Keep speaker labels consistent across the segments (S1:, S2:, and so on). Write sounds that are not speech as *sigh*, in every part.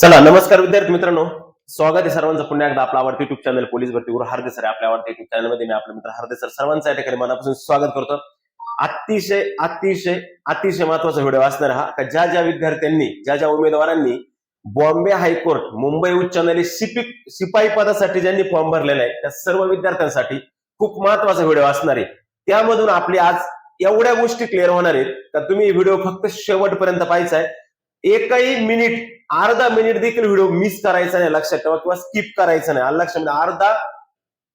S1: चला नमस्कार विद्यार्थी मित्रांनो. स्वागत आहे सर्वांचं पुन्हा एकदा आपला आवडते युट्यूब चॅनल पोलीस भरतीवर गुरु हार्दे सर आपल्या आवडते युट्यूब चॅनलमध्ये मी आपले मित्र हार्दे सर सर्वांचं या ठिकाणी मनापासून स्वागत करतो. अतिशय अतिशय अतिशय महत्त्वाचा व्हिडिओ असणार हा. का ज्या ज्या विद्यार्थ्यांनी ज्या ज्या उमेदवारांनी बॉम्बे हायकोर्ट मुंबई उच्च न्यायालय शिपी शिपाई पदासाठी ज्यांनी फॉर्म भरलेला आहे त्या सर्व विद्यार्थ्यांसाठी खूप महत्त्वाचा व्हिडिओ असणार आहे. त्यामधून आपली आज एवढ्या गोष्टी क्लिअर होणार आहेत का तुम्ही व्हिडिओ फक्त शेवटपर्यंत पाहायचा आहे. एकही मिनिट अर्धा मिनिट देखील व्हिडिओ मिस करायचा नाही लक्षात ठेवा किंवा स्किप करायचा नाही. लक्ष लक्षात म्हणजे अर्धा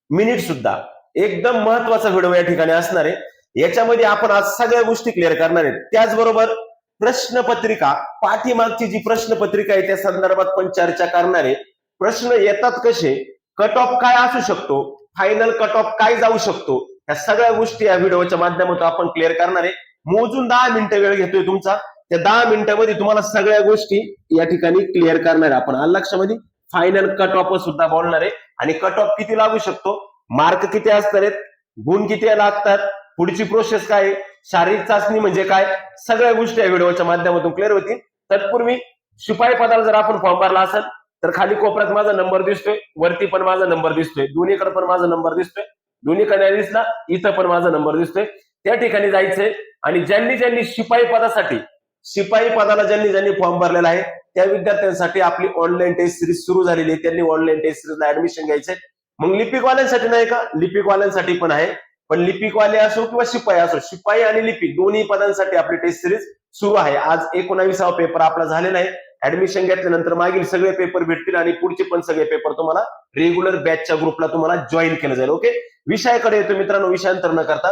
S1: मिनिट सुद्धा. एकदम महत्त्वाचा व्हिडिओ या ठिकाणी असणार आहे. याच्यामध्ये आपण आज सगळ्या गोष्टी क्लिअर करणार आहेत. त्याचबरोबर प्रश्नपत्रिका पाठीमागची जी प्रश्नपत्रिका आहे त्या संदर्भात पण चर्चा करणार आहे. प्रश्न येतात कसे? कट ऑफ काय असू शकतो? फायनल कट ऑफ काय जाऊ शकतो? या सगळ्या गोष्टी या व्हिडिओच्या माध्यमातून आपण क्लिअर करणार आहे. मोजून दहा मिनिटं वेळ घेतोय तुमचा. त्या दहा मिनिटांमध्ये तुम्हाला सगळ्या गोष्टी या ठिकाणी क्लिअर करणार आहे. आपण आलं लक्षामध्ये फायनल कट ऑफ सुद्धा बोलणार आहे. आणि कट ऑफ किती लागू शकतो? मार्क किती असतात? आहेत, गुण किती लागतात? पुढची प्रोसेस काय? आहे, शारीरिक चाचणी म्हणजे काय? सगळ्या गोष्टी या व्हिडिओच्या माध्यमातून क्लिअर होतील. तत्पूर्वी शिपाई पदाला जर आपण फॉर्म भरला असेल तर खाली कोपऱ्यात माझा नंबर दिसतोय वरती पण माझा नंबर दिसतोय दोन्हीकडे पण माझा नंबर दिसतोय दोन्हीकडे दिसला इथं पण माझा नंबर दिसतोय. त्या ठिकाणी जायचंय. आणि ज्यांनी ज्यांनी शिपाई पदासाठी शिपाई पदाला ज्यांनी ज्यांनी फॉर्म भरलेला आहे त्या विद्यार्थ्यांसाठी आपली ऑनलाईन टेस्ट सिरीज सुरू झालेली आहे. त्यांनी ऑनलाईन टेस्ट सिरीजला ऍडमिशन घ्यायचे. मग लिपिकवाल्यांसाठी नाही का? लिपिकवाल्यांसाठी पण आहे. पण लिपिकवाले असो किंवा शिपाई असो शिपाई आणि लिपिक दोन्ही पदांसाठी आपली टेस्ट सिरीज सुरू आहे. आज एकोणावीसावा पेपर आपला झालेला आहे. ऍडमिशन घेतल्यानंतर मागील सगळे पेपर भेटतील आणि पुढचे पण सगळे पेपर तुम्हाला रेग्युलर बॅचच्या ग्रुपला तुम्हाला जॉईन केलं जाईल. ओके विषयाकडे येतो मित्रांनो विषयांतर न करता.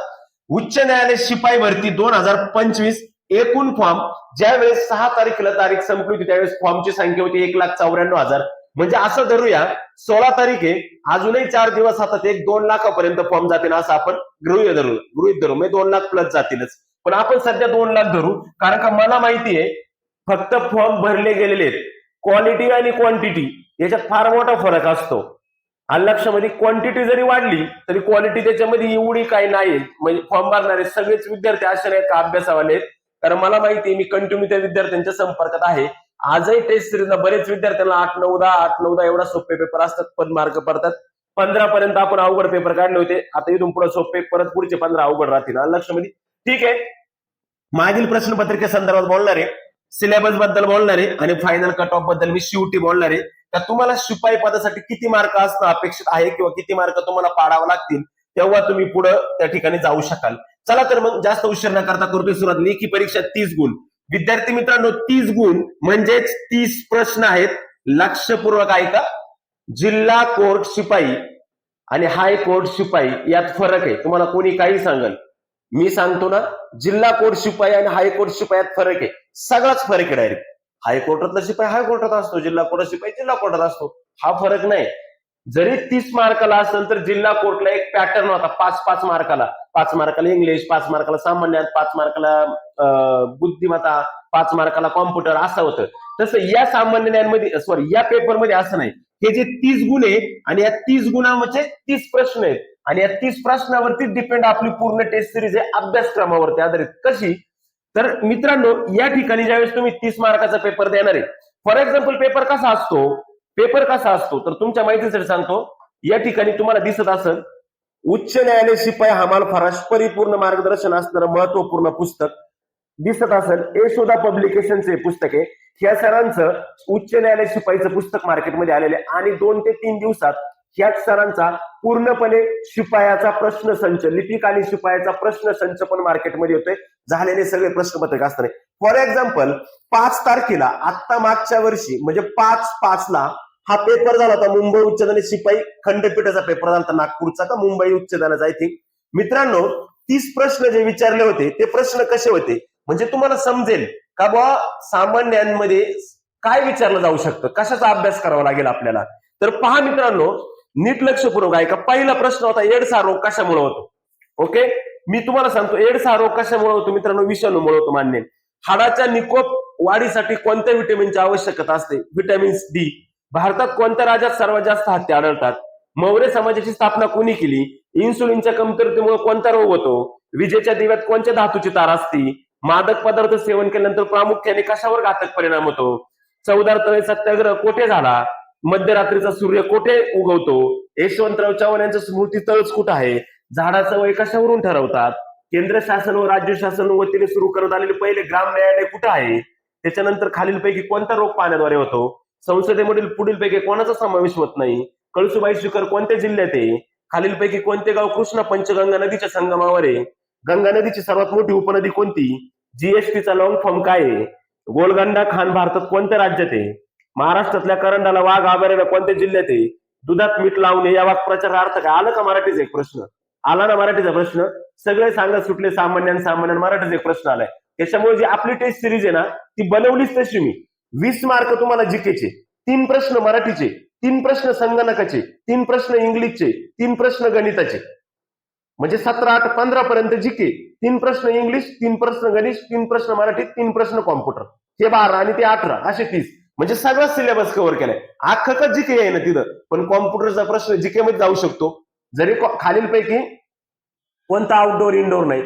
S1: उच्च न्यायालय शिपाई भरती दोन हजार पंचवीस एकूण फॉर्म ज्यावेळेस सहा तारखेला तारीख संपली होती त्यावेळेस फॉर्मची संख्या होती एक लाख चौऱ्याण्णव हजार. म्हणजे असं धरूया सोळा तारीख आहे अजूनही चार दिवस हातात एक दोन लाखापर्यंत फॉर्म जातील असं आपण गृह धरू गृहित धरू. म्हणजे दोन लाख प्लस जातीलच. पण आपण सध्या दोन लाख धरू कारण का मला माहिती आहे फक्त फॉर्म भरले गेलेले आहेत. क्वालिटी आणि क्वांटिटी याच्यात फार मोठा फरक असतो. आणि लक्षामध्ये क्वांटिटी जरी वाढली तरी क्वालिटी त्याच्यामध्ये एवढी काही नाही म्हणजे फॉर्म भरणारे सगळेच विद्यार्थी असे नाही का अभ्यासावाले आहेत? कारण मला माहिती आहे मी कंटिन्यू त्या विद्यार्थ्यांच्या संपर्कात आहे. आजही टेस्ट सिरीजला बरेच विद्यार्थ्यांना आठ नऊदा आठ नऊदा एवढा सोपे पेपर असतात पण मार्क पडतात. पंधरा पर्यंत आपण अवघड पेपर काढले होते. आता इथून पुढे सोपे परत पुढचे पंधरा अवघड राहतील. आणि लक्षामध्ये ठीक आहे. मागील प्रश्नपत्रिके संदर्भात बोलणार आहे. सिलेबसबद्दल बोलणार आहे. आणि फायनल कट ऑफबद्दल मी शेवटी बोलणार आहे. तर तुम्हाला शिपाई पदासाठी किती मार्क असणं अपेक्षित आहे किंवा किती मार्क तुम्हाला पाडावं लागतील तेव्हा तुम्ही पुढे त्या ठिकाणी जाऊ शकाल. चला तर मग जास्त उशीर न करता करतोय सुरुवात. लेखी परीक्षा तीस गुण. विद्यार्थी मित्रांनो तीस गुण म्हणजेच तीस प्रश्न आहेत. लक्षपूर्वक ऐका. जिल्हा कोर्ट शिपाई आणि हाय कोर्ट शिपाई यात फरक आहे. तुम्हाला कोणी काही सांगल? मी सांगतो ना जिल्हा कोर्ट शिपाई आणि हायकोर्ट शिपाई यात फरक आहे. सगळाच फरक आहे डायरेक्ट हायकोर्टातला शिपाई हायकोर्टात असतो. जिल्हा कोर्टात शिपाई जिल्हा कोर्टात असतो. हा फरक नाही. जरी तीस मार्काला असेल तर जिल्हा कोर्टला एक पॅटर्न होता. पाच पाच मार्काला. पाच मार्काला इंग्लिश पाच मार्काला सामान्य पाच मार्काला बुद्धिमत्ता पाच मार्काला कॉम्प्युटर असं होतं. तसं या सामान्य ज्ञानमध्ये सॉरी या पेपरमध्ये असं नाही. हे जे तीस गुण आहे आणि या तीस गुणामध्ये तीस प्रश्न आहेत. आणि या तीस प्रश्नावरती डिपेंड आपली पूर्ण टेस्ट सिरीज आहे अभ्यासक्रमावरती आधारित. कशी? तर मित्रांनो या ठिकाणी ज्यावेळेस तुम्ही तीस मार्काचा पेपर देणार आहे फॉर एक्झाम्पल पेपर कसा असतो? पेपर कसा असतो? तर तुमच्या माहितीसाठी सांगतो या ठिकाणी तुम्हाला दिसत असेल उच्च न्यायालय शिपाई हमाल फराश परिपूर्ण मार्गदर्शन असणारं महत्त्वपूर्ण पुस्तक दिसत असेल. यशोदा पब्लिकेशनचे पुस्तक आहे. ह्या सरांचं उच्च न्यायालय शिपाईचं पुस्तक मार्केटमध्ये आलेलं आहे. आणि दोन ते तीन दिवसात ह्याच सरांचा पूर्णपणे शिपायाचा प्रश्न संच लिपिक आणि शिपायाचा प्रश्न संच पण मार्केटमध्ये होतोय झालेले सगळे प्रश्नपत्रक असताना. फॉर एक्झाम्पल पाच तारखेला आत्ता मागच्या वर्षी म्हणजे पाच पाच ला हा पेपर झाला होता मुंबई उच्च न्यायालय शिपाई खंडपीठाचा पेपर झाला होता नागपूरचा का मुंबई उच्च न्यायालयाचा आय थिंक मित्रांनो तीस प्रश्न जे विचारले होते ते प्रश्न कसे होते? म्हणजे तुम्हाला समजेल का बुवा सामान्यांमध्ये काय विचारलं जाऊ शकतं? कशाचा अभ्यास करावा लागेल आपल्याला? तर पहा मित्रांनो नीट लक्षपूर्वक आहे का पहिला प्रश्न होता एड्स हा रोग कशामुळे होतो? ओके? मी तुम्हाला सांगतो एड्स हा रोग कशामुळे होतो मित्रांनो? विषाणूमुळे होतो मान्य. हाडाच्या निकोप वाढीसाठी कोणत्या व्हिटॅमिनची आवश्यकता असते? व्हिटॅमिन डी भारतात कोणत्या राज्यात सर्वात जास्त हत्या आढळतात? मौर्य समाजाची स्थापना कोणी केली? इन्सुलिनच्या कमतरतेमुळे कोणता रोग होतो? विजेच्या दिव्यात कोणत्या धातूची तार असती? मादक पदार्थ सेवन केल्यानंतर प्रामुख्याने कशावर घातक परिणाम होतो? चौदार तळे सत्याग्रह कोठे झाला? मध्यरात्रीचा सूर्य कोठे उगवतो? यशवंतराव चव्हाण यांचं स्मृती तळच कुठं आहे? झाडाचं वय कशावरून ठरवतात? केंद्र शासन व राज्य शासन वतीने सुरू करण्यात आलेले पहिले ग्राम न्यायालय कुठं आहे? त्याच्यानंतर खालीलपैकी कोणता रोग पाण्याद्वारे होतो? संसदेमधील पुढीलपैकी कोणाचा समावेश होत नाही? कळसुबाई शिखर कोणत्या जिल्ह्यात आहे? खालीलपैकी कोणते गाव कृष्णा पंचगंगा नदीच्या संगमावर आहे? गंगा नदीची सर्वात मोठी उपनदी कोणती? जीएसटीचा लॉंग फॉर्म काय आहे? गोलगंडा खान भारतात कोणत्या राज्यात आहे? महाराष्ट्रातल्या करंडाला वाघ अभयारण्य कोणत्या जिल्ह्यात आहे? दुधात मीठ लावणे या प्रचार अर्थ काय? आलं का मराठीचा एक प्रश्न? आला ना मराठीचा प्रश्न? सगळे सांगत सुटले सामान्य सामान्य मराठीचा एक प्रश्न आलाय. त्याच्यामुळे जी आपली टेस्ट सिरीज आहे ना ती बनवलीच तशी मी. वीस मार्क तुम्हाला जीकेचे. तीन प्रश्न मराठीचे तीन प्रश्न संगणकाचे तीन प्रश्न इंग्लिशचे तीन प्रश्न गणिताचे. म्हणजे सतरा आठ पंधरा पर्यंत जीके. तीन प्रश्न इंग्लिश तीन प्रश्न गणित तीन प्रश्न मराठी तीन प्रश्न कॉम्प्युटर. हे बारा आणि ते अठरा असे तीस. म्हणजे सगळा सिलेबस कव्हर केलाय. अख्खा का जीके आहे ना तिथं. पण कॉम्प्युटरचा प्रश्न जीके मध्ये जाऊ शकतो. जरी खालीलपैकी कोणता आउटडोअर इनडोअर नाही.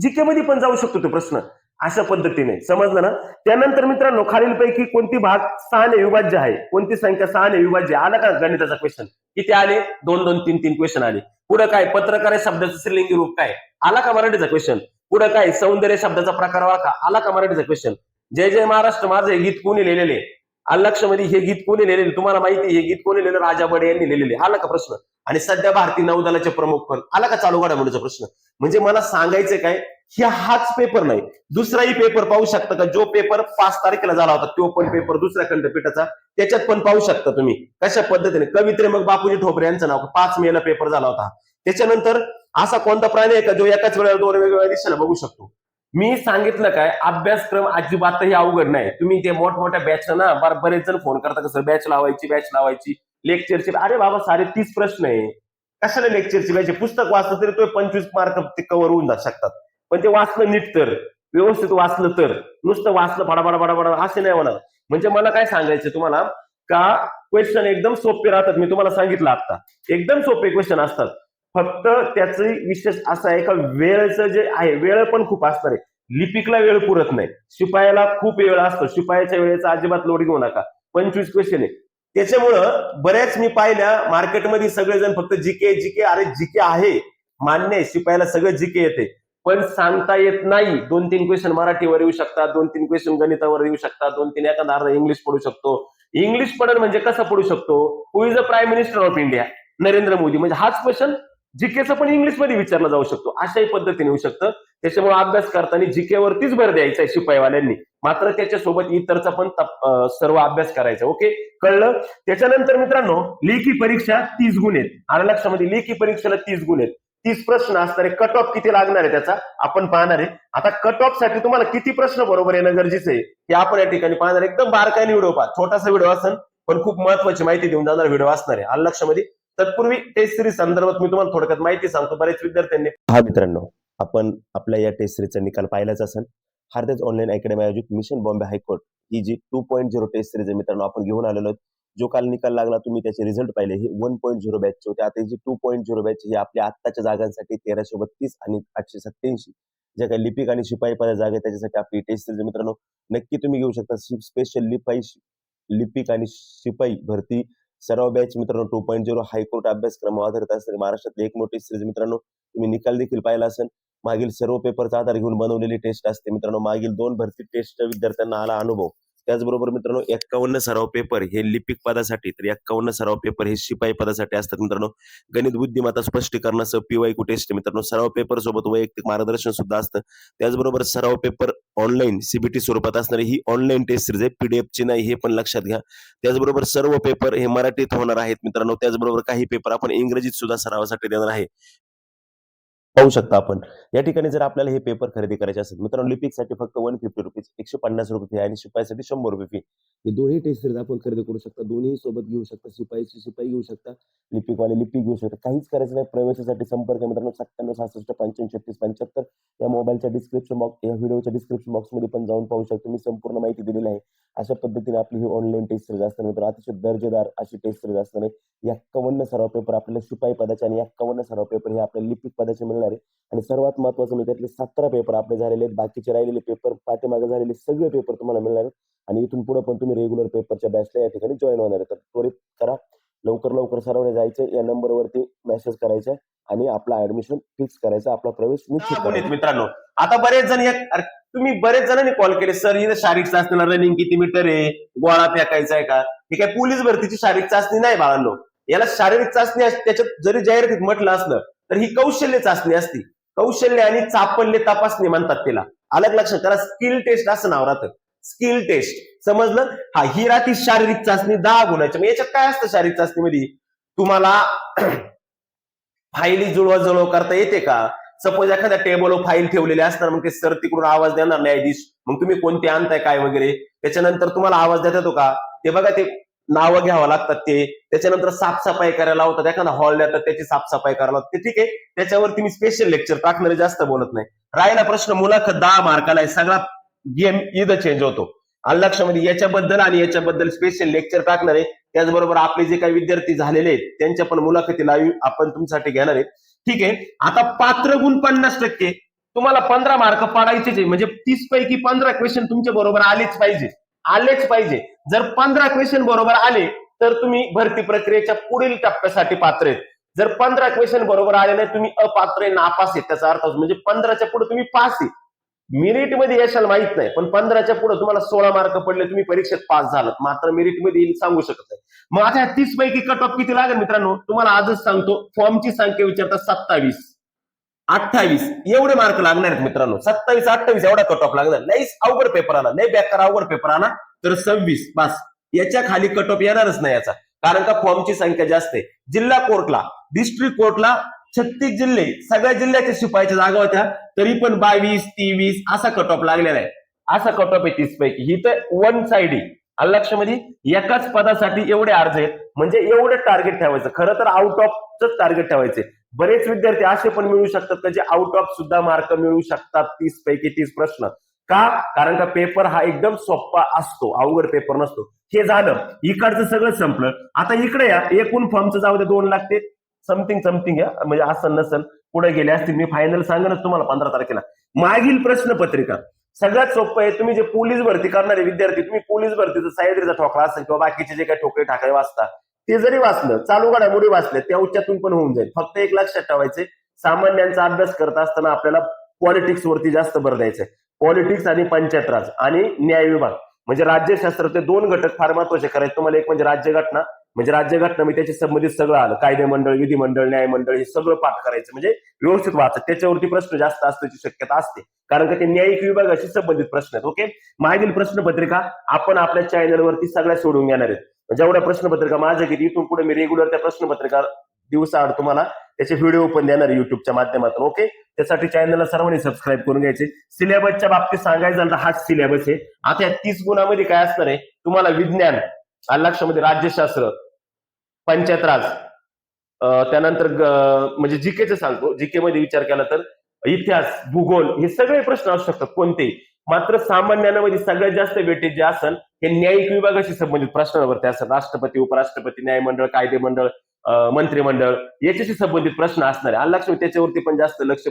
S1: जीके मध्ये पण जाऊ शकतो तो प्रश्न. अशा पद्धतीने. समजलं ना? त्यानंतर मित्रांनो खालीलपैकी कोणती भाग सहाने विभाज्य आहे? कोणती संख्या सहाने विभाज्य? आला का गणिताचा क्वेश्चन किती आले? दोन दोन तीन तीन क्वेश्चन आले. पुढे काय? पत्रकार या शब्दाचं श्रीलिंगी रूप काय? आला का मराठीचा क्वेश्चन पुढे काय? सौंदर्य शब्दाचा प्रकार वाका आला का मराठीचा क्वेश्चन जय जय महाराष्ट्र. माझं गीत कोणी लिहिलेले मध्ये हे गीत कोणी लिहिलेले तुम्हाला माहिती हे गीत कोणी लिहिलं राजा बडे यांनी लिहिलेले आला का प्रश्न. आणि सध्या भारतीय नौदलाचे प्रमुख पण. आला का चालू घडामोडीचा प्रश्न. म्हणजे मला सांगायचं काय? हे हाच पेपर नाही. दुसराही पेपर पाहू शकता का? जो पेपर पाच तारखेला झाला होता तो पण पेपर दुसऱ्या खंडपीठाचा. त्याच्यात पण पाहू शकता तुम्ही. कशा पद्धतीने? कवित्रे मग बापूजी ठोपरे यांचं नाव. पाच मेला पेपर झाला होता. त्याच्यानंतर असा कोणता प्राणी आहे का जो एकाच वेळेला दोन वेगवेगळ्या दिशेला बघू शकतो? मी सांगितलं काय? अभ्यासक्रम अजिबातही अवघड नाही. तुम्ही ते मोठमोठ्या बॅच ना बार- बरेच जण फोन करता कसं? बॅच लावायची बॅच लावायची लेक्चरची अरे बाबा सारे तीस प्रश्न आहे. कशाला लेक्चरची म्हणजे बॅच पुस्तक वाचलं तरी तो पंचवीस मार्क ते कव्हर होऊन जाऊ शकतात. पण ते वाचलं नीट तर व्यवस्थित वाचलं तर. नुसतं वाचलं फडाफडा फडाफडा असे नाही होणार. म्हणजे मला काय सांगायचं तुम्हाला? का क्वेश्चन एकदम सोपे राहतात. मी तुम्हाला सांगितलं आता एकदम सोपे क्वेश्चन असतात. फक्त त्याचं विशेष असं आहे का वेळचं जे आहे वेळ पण खूप असणार आहे. लिपिकला वेळ पुरत नाही. शिपायाला खूप वेळ असतो. शिपायाच्या वेळेचा अजिबात लोड घेऊ नका. पंचवीस क्वेश्चन आहे. त्याच्यामुळं बऱ्याच मी पाहिल्या मार्केटमध्ये सगळेजण फक्त जीके जीके अरे जीके आहे. मान्य आहे शिपायाला सगळं जीके येते. पण सांगता येत नाही. दोन तीन क्वेश्चन मराठीवर येऊ शकतात. दोन तीन क्वेश्चन गणितावर येऊ शकतात. दोन तीन एखादा अर्धा इंग्लिश पडू शकतो. इंग्लिश पडल म्हणजे कसं पडू शकतो? Who is the prime minister of India Narendra Modi. म्हणजे हाच क्वेश्चन जीकेचं पण इंग्लिशमध्ये विचारला जाऊ शकतो. अशाही पद्धतीने होऊ शकतं. त्याच्यामुळे अभ्यास करताना जीकेवरतीच भर द्यायचा आहे शिपाईवाल्यांनी. मात्र त्याच्यासोबत इतरचा पण सर्व अभ्यास करायचा ओके कळलं? त्याच्यानंतर मित्रांनो लेखी परीक्षा तीस गुण आहेत. आला लक्षामध्ये? लेखी परीक्षेला तीस गुण आहेत. तीस प्रश्न असणार आहे कट ऑफ किती लागणार आहे त्याचा? आपण पाहणार आहे. आता कट ऑफसाठी तुम्हाला किती प्रश्न बरोबर येणं गरजेचं आहे? हे आपण या ठिकाणी पाहणार आहे. एकदम बारकाईने व्हिडिओ पाहा. छोटासा व्हिडिओ असेल पण खूप महत्वाची माहिती देऊन जाणार व्हिडिओ असणार आहे. आलं लक्षामध्ये? तत्पूर्वी टेस्ट सिरीज संदर्भात मी तुम्हाला थोडक्यात माहिती सांगतो. बरेच विद्यार्थ्यांनी हा मित्रांनो आपण आपल्या या टेस्ट सिरीजचा निकाल पाहिलाच असेल. हार्देज ऑनलाईन अकॅडमी आयोजित मिशन बॉम्बे हायकोर्ट ही जी two point zero test series आहे मित्रांनो आपण घेऊन आलेलो आहोत. जो काल निकाल लागला तुम्ही त्याचे रिझल्ट पाहिले. हे वन पॉईंट झिरो बॅचचे होते. आता जी टू पॉईंट झिरो बॅच ही आपल्या आत्ताच्या जागांसाठी तेराशे बत्तीस आणि आठशे सत्याऐंशी ज्या काही लिपिक आणि शिपाई पदा जागा आहे त्याच्यासाठी आपली टेस्ट सिरीज मित्रांनो. नक्की तुम्ही घेऊ शकता. स्पेशल लिपाई लिपिक आणि शिपाई भरती सर्व बॅच मित्रांनो टू पॉईंट झिरो हायकोर्ट अभ्यासक्रम आधारित असणारी महाराष्ट्रातली एक मोठी सिरीज मित्रांनो तुम्ही निकाल देखील पाहिला असेल. मागील सर्व पेपरचा आधार घेऊन बनवलेली टेस्ट असते मित्रांनो. मागील दोन भरती टेस्ट विद्यार्थ्यांना आला अनुभव. त्याचबरोबर मित्रांनो एक्कावन्न सराव पेपर हे लिपिक पदासाठी तर एक्कावन्न सराव पेपर हे शिपाई पदासाठी असतात मित्रांनो. गणित बुद्धिमत्ता स्पष्टीकरणासह पीवायकू टेस्ट मित्रांनो? सराव पेपर सोबत वैयक्तिक मार्गदर्शन सुद्धा असतं. त्याचबरोबर सराव पेपर ऑनलाईन सीबीटी स्वरूपात असणारी ही ऑनलाईन टेस्ट सिरीज आहे. पीडीएफ ची नाही हे पण लक्षात घ्या. त्याचबरोबर सर्व पेपर हे मराठीत होणार आहेत मित्रांनो. त्याचबरोबर काही पेपर आपण इंग्रजीत सुद्धा सरावासाठी देणार आहे. पाहू शकता आपण. या ठिकाणी जर आपल्याला हे पेपर खरेदी करायचे असेल मित्रांनो लिपिकसाठी फक्त वन फिफ्टी रुपीज एकशे पन्नास रुपये फी आणि शिपाईसाठी शंभर रुपये फी हे दोन्ही टेस्ट सिरीज आपण खरेदी करू शकता. दोन्ही सोबत घेऊ शकता शिपाईची शिपाई घेऊ शकता लिपिकवाले लिपिक घेऊ शकता. काहीच करायचं नाही प्रवेशासाठी संपर्क मित्रांनो सत्त्याण्णव सहासष्ट पंच्याऐंशी छत्तीस पंच्याहत्तर. या मोबाईलच्या डिस्क्रिप्शन बॉक्स या व्हिडिओच्या डिस्क्रिप्शन बॉक्समध्ये पण जाऊन पाहू शकतो. मी संपूर्ण माहिती दिलेली आहे. अशा पद्धतीने आपली ही ऑनलाईन टेस्ट सिरीज असणार मित्रांनो. अतिशय दर्जेदार अशी टेस्ट सिरीज असताना एक्कावन्न सराव पेपर आपल्याला शिपाई पदाचे आणि एक्कावन्न सराव पेपर हे आपल्या लिपिक पदाचे मिळून मिळणार आहे आणि सर्वात महत्वाचं म्हणजे त्यातले सतरा पेपर आपले झालेले आहेत. बाकीचे राहिलेले पेपर पाठीमागे झालेले सगळे पेपर तुम्हाला मिळणार आहेत. आणि इथून पुढे पण तुम्ही रेग्युलर पेपरच्या बॅचला या ठिकाणी जॉईन होणार आहे तर त्वरित करा. लवकर लवकर सर्वांनी जायचं या नंबरवरती मेसेज करायचा आणि आपला ऍडमिशन फिक्स करायचा आपला प्रवेश निश्चित करायचा
S2: मित्रांनो आता बरेच जण तुम्ही बरेच जणांनी कॉल केले. सर इथे शारीरिक चाचणीला रनिंग किती मीटर आहे? गोळा फेकायचा आहे का? ही काय पोलीस भरतीची शारीरिक चाचणी नाही बाळांनो. याला शारीरिक चाचणी त्याच्यात जरी जाहिरातीत म्हटलं असलं तर ही कौशल्य चाचणी असती. कौशल्य आणि चापल्य तपासणी म्हणतात तिला. अलग लक्षात त्याला स्किल टेस्ट असं नाव राहतं. Skill test. समजलं? हा ही राहती शारीरिक चाचणी दहा गुणाची. मग याच्यात काय असतं शारीरिक चाचणीमध्ये? तुम्हाला *clears throat* फाईली जुळवाजुळव करता येते का? सपोज एखाद्या टेबलवर फाईल ठेवलेली असणार मग ते सर तिकडून आवाज देणार न्यायाधीश मग तुम्ही कोणते आणताय काय वगैरे? त्याच्यानंतर तुम्हाला आवाज देता येतो का? ते बघा ते नावं घ्यावं लागतात ते. त्याच्यानंतर साफसफाई करायला होतात एखादा हॉल देतात त्याची साफसफाई करायला लावतात ते ठीक आहे. त्याच्यावरती मी स्पेशल लेक्चर टाकणारे जास्त बोलत नाही. राहिला प्रश्न मुलाखत दहा मार्काला आहे. सगळा गेम इथं चेंज होतो. आलं लक्षामध्ये? याच्याबद्दल आणि याच्याबद्दल स्पेशल लेक्चर टाकणार आहे. त्याचबरोबर आपले जे काही विद्यार्थी झालेले आहेत त्यांच्या पण मुलाखती लाईव्ह आपण तुमच्यासाठी घेणार आहे ठीक आहे. आता पात्र गुण पन्नास टक्के. तुम्हाला पंधरा मार्क पाडायचेच आहे. म्हणजे तीस पैकी पंधरा क्वेश्चन तुमच्या बरोबर आलेच पाहिजे. आलेच पाहिजे. जर पंधरा क्वेश्चन बरोबर आले तर तुम्ही भरती प्रक्रियेच्या पुढील टप्प्यासाठी पात्र आहेत. जर पंधरा क्वेश्चन बरोबर आले नाही तुम्ही अपात्र आहे नापास आहे त्याचा अर्थ म्हणजे पंधराच्या पुढे तुम्ही पास आहे. मिरिटमध्ये यशाला माहीत नाही पण पंधराच्या पुढे तुम्हाला सोळा मार्क पडले तुम्ही परीक्षेत पास झालात. मात्र मेरिटमध्ये येईल सांगू शकत नाही. मग आता तीस पैकी कट ऑफ किती लागेल मित्रांनो? तुम्हाला आजच सांगतो फॉर्मची संख्या विचारता सत्तावीस. अठ्ठावीस. एवढे मार्क लागणार आहेत मित्रांनो. सत्तावीस अठ्ठावीस एवढा कट ऑफ लागणार नाही अवघड पेपर आला. नाही बेकार अवघड पेपर आला. तर सव्वीस पास याच्या खाली कट ऑफ येणारच नाही याचा. कारण का फॉर्मची संख्या जास्त आहे. जिल्हा कोर्टला डिस्ट्रिक्ट कोर्टला छत्तीस जिल्हे सगळ्या जिल्ह्याच्या शिपायच्या जागा होत्या. तरी पण बावीस तेवीस असा कट ऑफ लागलेला आहे. असा कट ऑफ आहे तीस पैकी. ही तर वन साइड लक्षामध्ये? एकाच पदासाठी एवढे अर्ज आहेत. म्हणजे एवढं टार्गेट ठेवायचं. खरं तर आउट ऑफच टार्गेट ठेवायचे बरेच विद्यार्थी असे पण मिळू शकतात का जे आउट ऑफ सुद्धा मार्क मिळू शकतात? तीस पैकी तीस प्रश्न. का? कारण का पेपर हा एकदम सोपा असतो. अवघड पेपर नसतो. हे झालं. इकडचं सगळं संपलं. आता इकडे या. एकूण फॉर्मचं जाऊ दे दोन लाख ते समथिंग समथिंग या. म्हणजे असं नसल. पुढे गेले असतील. मी फायनल सांगेनच तुम्हाला पंधरा तारखेला. मागील प्रश्नपत्रिका. सगळ्यात सोपं आहे. तुम्ही जे पोलीस भरती करणारे विद्यार्थी तुम्ही पोलीस भरतीचं सह्याद्रीचा ठोकळा असेल किंवा बाकीचे जे काही ठोकळे ठाकरे वाचता ते जरी वाचलं चालू घडामोडी वाचल्या त्या उच्चातून पण होऊन जाईल. फक्त एक लक्षात ठेवायचे सामान्यांचा अभ्यास करत असताना आपल्याला पॉलिटिक्स वरती जास्त भर द्यायचंय. पॉलिटिक्स आणि पंचायत राज आणि न्याय विभाग. म्हणजे राज्यशास्त्राचे दोन घटक फार महत्त्वाचे करायचे तुम्हाला एक म्हणजे राज्यघटना म्हणजे राज्यघटना म्हणजे मी त्याच्या संबंधित सगळं आलं. कायदे मंडळ विधिमंडळ न्यायमंडळ हे सगळं पाठ करायचं. म्हणजे व्यवस्थित वाचत. त्याच्यावरती प्रश्न जास्त असण्याची शक्यता असते. कारण का ते न्यायिक विभागाशी संबंधित प्रश्न आहेत ओके? मागील प्रश्नपत्रिका आपण आपल्या चॅनलवरती सगळ्या सोडून घेणार आहेत. जेवढ्या प्रश्नपत्रिका माझ्या किती इथून पुढे मी रेग्युलर त्या प्रश्नपत्रिका दिवसाआड तुम्हाला त्याचे व्हिडिओ पण देणार युट्यूबच्या माध्यमातून ओके? त्यासाठी चॅनलला सर्वांनी सबस्क्राईब करून घ्यायचे. सिलेबसच्या बाबतीत सांगायचं झालं तर हाच सिलेबस आहे. आता या तीस गुणामध्ये काय असणार आहे? तुम्हाला विज्ञान आलं राज्यशास्त्र पंचायत राज त्यानंतर म्हणजे जीकेचं सांगतो. जीके मध्ये विचार केला तर इतिहास भूगोल हे सगळे प्रश्न असू शकतात कोणतेही मात्र सामान्यांमध्ये सगळ्यात जास्त वेटेज जे असेल हे न्यायिक विभागाशी संबंधित प्रश्नांवरती असेल राष्ट्रपती उपराष्ट्रपती न्यायमंडळ कायदे मंडळ मंत्रिमंडळ याच्याशी संबंधित प्रश्न असणार. आहे लक्ष त्याच्यावरती पण जास्त लक्ष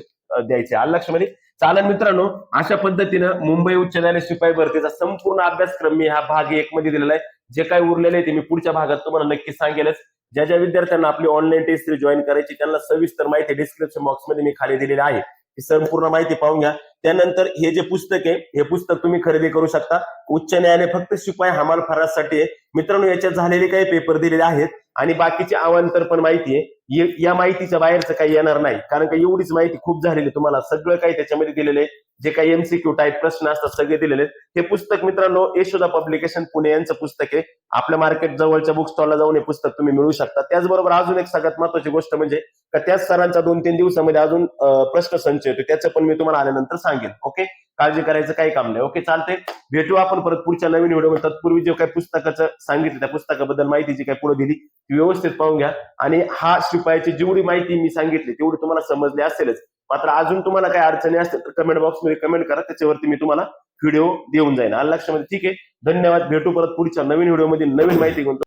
S2: द्यायचे. अल्लाक्षमध्ये चालन मित्रांनो अशा पद्धतीनं मुंबई उच्च न्यायालय शिपाई भरतीचा संपूर्ण अभ्यासक्रम मी हा भाग एक मध्ये दिलेला आहे. जे काही उरलेले आहे ते मी पुढच्या भागात तुम्हाला नक्की सांगेलच. ज्या ज्या विद्यार्थ्यांना आपली ऑनलाईन टेस्ट जॉईन करायची त्यांना सविस्तर माहिती डिस्क्रिप्शन बॉक्समध्ये मी खाली दिलेली आहे. ही संपूर्ण माहिती पाहून घ्या. त्यानंतर हे जे पुस्तक आहे हे पुस्तक तुम्ही खरेदी करू शकता. उच्च न्यायालय फक्त शिपाई हमाल फराजसाठी आहे. मित्रांनो याच्यात झालेले काही पेपर दिलेले आहेत आणि बाकीचे अवांतर पण माहिती आहे. या माहितीच्या बाहेरचं काही येणार नाही. कारण का एवढीच माहिती खूप झालेली तुम्हाला सगळं काही त्याच्यामध्ये दिलेलं आहे. जे काही एमसीक्यू टाईप प्रश्न असतात सगळे दिलेले आहेत. हे पुस्तक मित्रांनो यशोदा पब्लिकेशन पुणे यांचं पुस्तक आहे. आपल्या मार्केट जवळच्या बुक स्टॉलला जाऊन हे पुस्तक तुम्ही मिळू शकता. त्याचबरोबर अजून एक सगळ्यात महत्वाची गोष्ट म्हणजे का त्याच सरांचा दोन तीन दिवसामध्ये अजून प्रश्न संच येतो त्याचं पण मी तुम्हाला आल्यानंतर सांगेन ओके काळजी करायचं काही काम नाही ओके चालतंय. भेटू आपण परत पुढच्या नवीन व्हिडिओ तत्पूर्वी जे काही पुस्तकाचं सांगितलं त्या पुस्तकाबद्दल माहिती जी काही पुढे दिली ती व्यवस्थित पाहून घ्या. आणि हा शिपायाची जेवढी माहिती मी सांगितली तेवढी तुम्हाला समजली असेलच. मात्र अजून तुम्हाला काही अडचणी असतील तर कमेंट बॉक्समध्ये कमेंट करा. त्याच्यावरती मी तुम्हाला व्हिडिओ देऊन जाईन. आलं लक्षामध्ये? ठीक आहे. धन्यवाद. भेटू परत पुढच्या नवीन व्हिडिओमध्ये नवीन माहिती घेऊन.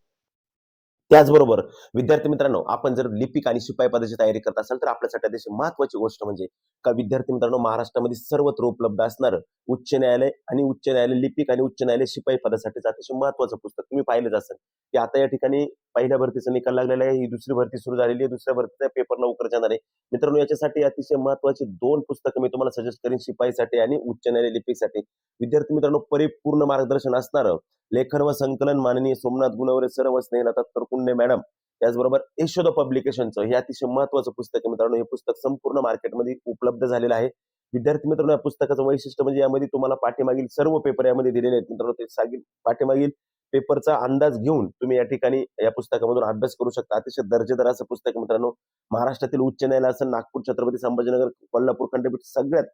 S2: त्याचबरोबर विद्यार्थी मित्रांनो आपण जर लिपिक आणि शिपाई पदाची तयारी करत असाल तर आपल्यासाठी अतिशय महत्वाची गोष्ट म्हणजे का विद्यार्थी मित्रांनो महाराष्ट्रामध्ये सर्वत्र उपलब्ध असणार उच्च न्यायालय आणि उच्च न्यायालय लिपिक आणि उच्च न्यायालय शिपाई पदासाठीच अतिशय महत्वाचं पुस्तक तुम्ही पाहिलंच असेल. की आता या ठिकाणी पहिल्या भरतीचा निकाल लागलेला आहे ही दुसरी भरती सुरू झालेली आहे दुसऱ्या भरतीचा पेपर लवकर जाणार आहे. मित्रांनो याच्यासाठी अतिशय महत्वाची दोन पुस्तकं मी तुम्हाला सजेस्ट करेन शिपाईसाठी आणि उच्च न्यायालय लिपिकसाठी. विद्यार्थी मित्रांनो परिपूर्ण मार्गदर्शन असणार लेखन व संकलन माननीय सोमनाथ गुणवरे सर व स्नेहलता तरकुंडे मॅडम त्याचबरोबर यशोद पब्लिकेशनचं हे अतिशय महत्वाचं पुस्तक आहे मित्रांनो. हे पुस्तक संपूर्ण मार्केटमध्ये उपलब्ध झालेलं आहे. विद्यार्थी मित्रांनो या पुस्तकाचं वैशिष्ट्य म्हणजे यामध्ये तुम्हाला पाठीमागील सर्व पेपर यामध्ये दिलेले आहेत मित्रांनो. ते सागील पाठीमागील पेपरचा अंदाज घेऊन तुम्ही या ठिकाणी या पुस्तकामधून अभ्यास करू शकता. अतिशय दर्जेदार असं पुस्तक मित्रांनो. महाराष्ट्रातील उच्च न्यायालय नागपूर छत्रपती संभाजीनगर कोल्हापूर खंडपीठ सगळ्यात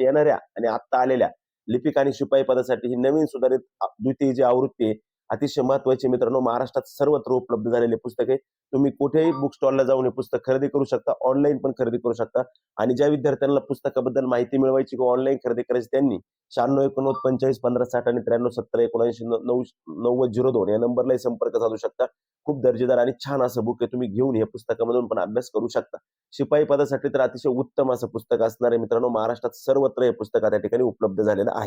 S2: येणाऱ्या आणि आत्ता आलेल्या लिपिक आणि शिपाई पदासाठी ही नवीन सुधारित द्वितीय जी आवृत्ती आहे अतिशय महत्त्वाचे मित्रांनो महाराष्ट्रात सर्वत्र उपलब्ध झालेले पुस्तक आहे. तुम्ही कुठेही बुक स्टॉलला जाऊन हे पुस्तक खरेदी करू शकता ऑनलाईन पण खरेदी करू शकता. आणि ज्या विद्यार्थ्यांना पुस्तकाबद्दल माहिती मिळवायची किंवा ऑनलाईन खरेदी करायची त्यांनी शहाण्णव एकोणनव्वद पंचेचाळीस पंधरा साठ आणि त्र्याण्णव सत्तर एकोणऐंशी नऊ नव्वद झिरो दोन या नंबरलाही संपर्क साधू शकता. खूप दर्जेदार आणि छान असं बुक आहे तुम्ही घेऊन या पुस्तकामधून पण अभ्यास करू शकता. शिपाई पदासाठी तर अतिशय उत्तम असं पुस्तक असणार आहे मित्रांनो महाराष्ट्रात सर्वत्र हे पुस्तक त्या ठिकाणी उपलब्ध झालेलं आहे.